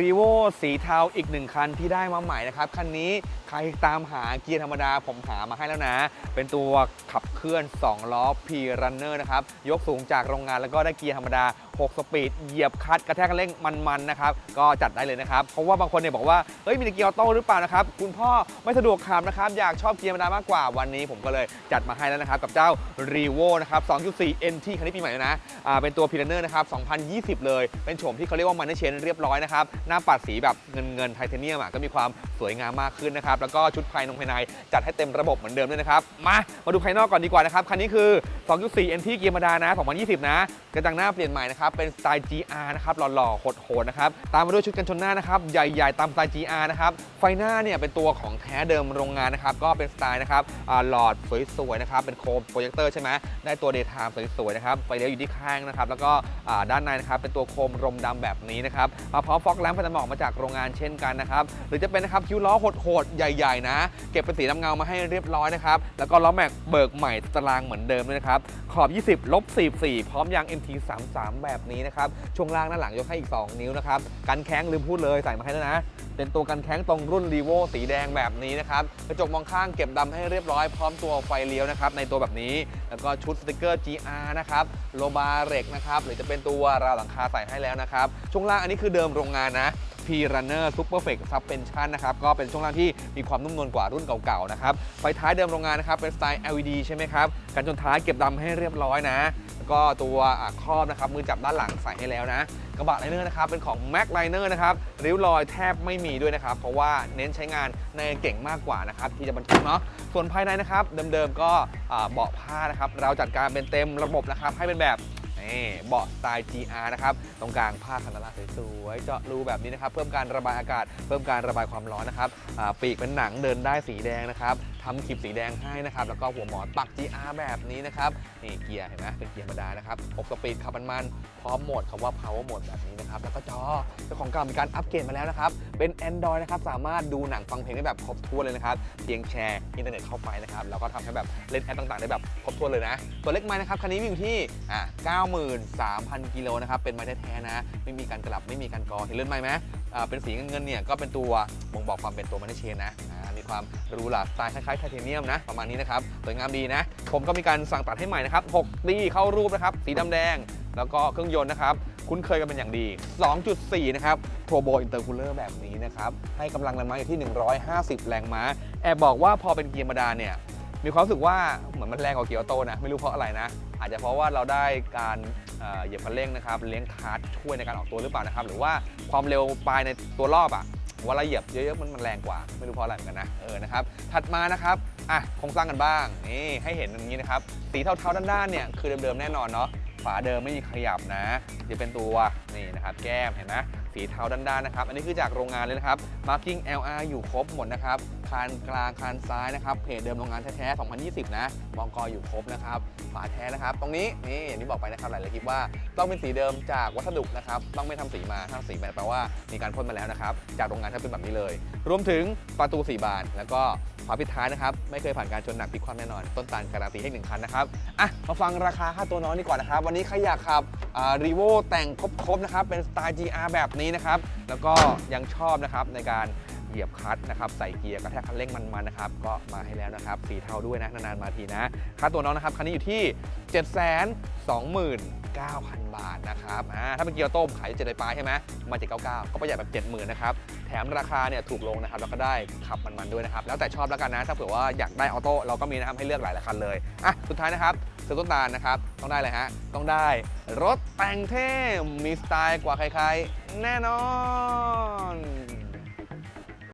รีโวสีเทาอีกหนึ่งคันที่ได้มาใหม่นะครับ คันนี้ใครตามหาเกียร์ธรรมดาผมหามาให้แล้วนะ เป็นตัวขับเคลื่อน 2 ล้อ P Runner นะครับ ยกสูงจากโรงงานแล้วก็ได้เกียร์ธรรมดา 6 สปีด เหยียบคัดกระแทกเร่งมันๆนะครับ ก็จัดได้เลยนะครับ เพราะว่าบางคนเนี่ยบอกว่า เฮ้ย มีแต่เกียร์ออโต้หรือเปล่านะครับ คุณพ่อไม่สะดวกขับนะครับ อยากชอบเกียร์ธรรมดามากกว่า วันนี้ผมก็เลยจัดมาให้แล้วนะครับ กับเจ้า r e v o นะครับ 2.4 NT คันนี้ปีใหม่แล้วนะ อ่า เป็นตัว p i l a n e r นะครับ 2020 เลย เป็นโฉมที่เขาเรียกว่ามันเชนเรียบร้อยนะครับ หน้าปัดสีแบบเงินเงินไทเทเนียมอะก็มีความ วยงามมากขึ้นนะครับ แล้วก็ชุดภายนงภายในจัดให้เต็มระบบเหมือนเดิมด้วยนะครับ มา มาดูภายนอกก่อนดีกว่านะครับ คันนี้คือ 2.4 NT เกียร์ธรรมดานะ 2020 นะ กระจังหน้าเปลี่ยนใหม่นะครับ เป็นสไตล์ GR นะครับหล่อๆโหดๆนะครับ ตามมาด้วยชุดกันชนหน้านะครับ ใหญ่ๆ ตามสไตล์ GR นะครับ ไฟหน้าเนี่ยเป็นตัวของแท้เดิมโรงงานนะครับ ก็เป็นสไตล์นะครับหลอดสวยๆนะครับ เป็นโคมโปรเจคเตอร์ใช่ไหมได้ตัว daytime สวยๆนะครับ ไฟเลี้ยวอยู่ที่ข้างนะครับ แล้วก็ด้านในนะครับ เป็นตัวโคมรมดำแบบนี้นะครับมาพร้อมฟอกแลมป์ไฟตัดหมอกมาจากโรงงานเช่นกันนะครับ หรือจะเป็นนะครับคิ้วล้อโหดๆใหญ่ๆนะ เก็บเป็นสีน้ำเงามาให้เรียบร้อยนะครับ แล้วก็ล้อแม็กเบิกใหม่ตารางเหมือนเดิมด้วยนะครับ ขอบ 20ลบ44 พร้อมยาง MT33 แบบนี้นะครับ ช่วงล่างด้านหลังยกให้อีก 2 นิ้วนะครับ กันแข้งลืมพูดเลยใส่มาให้แล้วนะ เป็นตัวกันแข้งตรงรุ่น r e v o สีแดงแบบนี้นะครับ กระจกมองข้างเก็บดำให้เรียบร้อยพร้อมตัวไฟเลี้ยวนะครับในตัวแบบนี้ แล้วก็ชุดสติกเกอร์ GR นะครับโลบาเร็กนะครับหรือจะเป็นตัวราวหลังคาใส่ให้แล้วนะครับช่วงล่างอันนี้คือเดิมโรงงานนะ P Runner Super Flex Suspension นะครับก็เป็นช่วงล่างที่มีความนุ่มนวลกว่ารุ่นเก่าๆนะครับไฟท้ายเดิมโรงงานนะครับเป็นสไตล์ LED ใช่ไหมครับกันชนท้ายเก็บดำให้เรียบร้อยนะแล้วก็ตัวครอบนะครับมือจับด้านหลังใส่ให้แล้วนะกระบะไลเนอร์นะครับเป็นของ Mac Liner นะครับริ้วรอยแทบไม่มีด้วยนะครับ เพราะว่าเน้นใช้งานในเก่งมากกว่านะครับที่จะบรรทุกเนาะส่วนภายในนะครับเดิมๆก็เบาะผ้านะครับเราจัดการเป็นเต็มระบบนะครับให้เป็นแบบ นี่เบาะสไตล์ GR นะครับตรงกลางผ้าคันธาสวยๆเจาะรูแบบนี้นะครับเพิ่มการระบายอากาศ เพิ่มการระบายความร้อนนะครับปีกเป็นหนังเดินได้สีแดงนะครับ ทำขีบสีแดงให้นะครับ แล้วก็หัวหมอนปัก GR แบบนี้นะครับ นี่เกียร์เห็นไหมเป็นเกียร์ธรรมดานะครับ6สปีดขับมันๆพร้อมโหมดคำว่า power mode แบบนี้นะครับ แล้วก็จอเจ้าของเก่ามีการอัปเกรดมาแล้วนะครับ เป็น Android นะครับ สามารถดูหนังฟังเพลงได้แบบครบถ้วนเลยนะครับ เพียงแชร์อินเทอร์เน็ตเข้าไปนะครับ แล้วก็ทำให้แบบเล่นแอปต่างๆ ได้แบบครบถ้วนเลยนะ ตัวเล็กไม้นะครับคันนี้อยู่ที่อะ93,000กิโลนะครับเป็นไม้แท้ๆนะ ไม่มีการกลับไม่มีการกอเห็นเลื่อนไม้ไหม เป็นสีเงินเนี่ยก็เป็นตัวบ่งบอกความเป็นตัวมันเชนนะมีความหรูหราสไตล์คล้ายๆไทเทเนียมนะประมาณนี้นะครับสวยงามดีนะ ผมก็มีการสั่งตัดให้ใหม่นะครับ6ตีเข้ารูปนะครับสีดำแดง แล้วก็เครื่องยนต์นะครับคุ้นเคยกันเป็นอย่างดี 2.4 นะครับโทรโบอินเตอร์คูลเลอร์แบบนี้นะครับ ให้กำลังแรงม้าอยู่ที่ 150 แรงม้า แอบบอกว่าพอเป็นเกียร์ธรรมดาเนี่ย มีความรู้สึกว่าเหมือนมันแรงกว่าเกียร์ออโตนะ ไม่รู้เพราะอะไรนะ อาจจะเพราะว่าเราได้การเหยียบคันเร่งนะครับ เลี้ยงคลัร์ทช่วยในการออกตัวหรือเปล่านะครับ หรือว่าความเร็วปลายในตัวรอบอะเวลาเหยียบเยอะๆมันมันแรงกว่า ไม่รู้เพราะอะไรเหมือนกันนะ เออ นะครับ ถัดมานะครับ อะ โครงสร้างกันบ้าง นี่ให้เห็นอย่างนี้นะครับ สีเทาๆด้านๆเนี่ยคือเดิมๆแน่นอนเนาะ ฝาเดิมไม่มีขยับนะ จะเป็นตัว นี่นะครับแก้มเห็นไหมสีเทาด้านๆนะครับ อันนี้คือจากโรงงานเลยนะครับ marking LR อยู่ครบหมดนะครับ คานกลางคานซ้ายนะครับเพจเดิมโรงงานแท้ๆ 2020 นะมองกออยู่ครบนะครับฝาแท้นะครับ ตรงนี้นี่อย่างที่บอกไปนะครับหลายๆคลิปว่าต้องเป็นสีเดิมจากวัสดุนะครับ ต้องไม่ทำสีมาถ้าสีมาแปลว่ามีการพ่นมาแล้วนะครับ จากโรงงานถ้าเป็นแบบนี้เลย รวมถึงประตูสีบานแล้วก็ ฝาปิดท้ายนะครับ ไม่เคยผ่านการชนหนักพลิกคว่ำแน่นอน ต้นตาลการันตีให้หนึ่งคันนะครับอะมาฟังราคาค่าตัวน้องดีกว่านะครับ วันนี้ใครอยากขับรีโวแต่งครบๆนะครับเป็นสไตล์ GR แบบนี้นะครับแล้วก็ยังชอบนะครับในการเหยียบคลัตช์นะครับใส่เกียร์กระแทกคันเร่งมันๆนะครับก็มาให้แล้วนะครับสีเทาด้วยนะนานๆมาทีนะค่าตัวน้องนะครับคันนี้อยู่ที่ 9,000 บาทนะครับอ่าถ้าเป็นเกียร์โต้มขายเจ็ดปลายใช่ไหมมา799 ก็ประหยัดแบบ 70,000นะครับแถมราคาเนี่ยถูกลงนะครับแล้วก็ได้ขับมันๆด้วยนะครับแล้วแต่ชอบแล้วกันนะถ้าเผื่อว่าอยากได้ออโต้เราก็มีนะครับให้เลือกหลายๆคันเลยอะสุดท้ายนะครับเซื้อต้นตาลนะครับต้องได้เลยฮะต้องได้รถแต่งเท่มีสไตล์กว่าใครๆแน่นอน